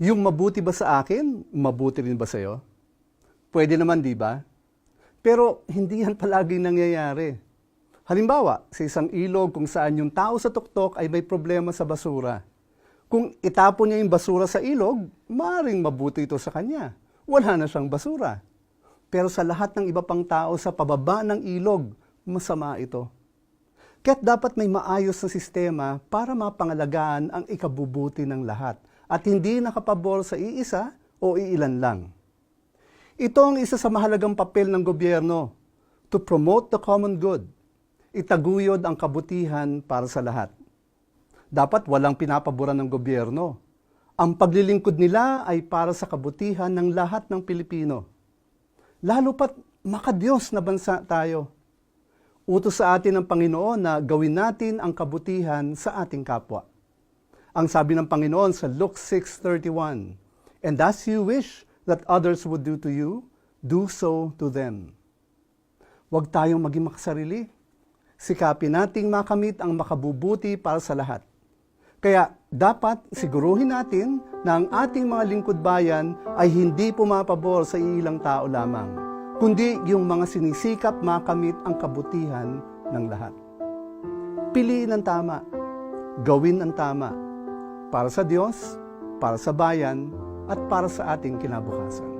Yung mabuti ba sa akin, mabuti rin ba sa'yo? Pwede naman, di ba? Pero hindi yan palaging nangyayari. Halimbawa, sa isang ilog kung saan yung tao sa tuktok ay may problema sa basura. Kung itapon niya yung basura sa ilog, maaaring mabuti ito sa kanya. Wala na siyang basura. Pero sa lahat ng iba pang tao sa pababa ng ilog, masama ito. Kaya't dapat may maayos na sistema para mapangalagaan ang ikabubuti ng lahat at hindi nakapabor sa iisa o iilan lang. Ito ang isa sa mahalagang papel ng gobyerno to promote the common good. Itaguyod ang kabutihan para sa lahat. Dapat walang pinapaboran ng gobyerno. Ang paglilingkod nila ay para sa kabutihan ng lahat ng Pilipino. Lalo pat makadiyos na bansa tayo. Utos sa atin ng Panginoon na gawin natin ang kabutihan sa ating kapwa. Ang sabi ng Panginoon sa Luke 6.31, And as you wish that others would do to you, do so to them. Huwag tayong maging makasarili. Sikapin nating makamit ang makabubuti para sa lahat. Kaya dapat siguruhin natin na ang ating mga lingkod bayan ay hindi pumapabor sa ilang tao lamang, kundi yung mga sinisikap makamit ang kabutihan ng lahat. Piliin ang tama, gawin ang tama, para sa Diyos, para sa bayan, at para sa ating kinabukasan.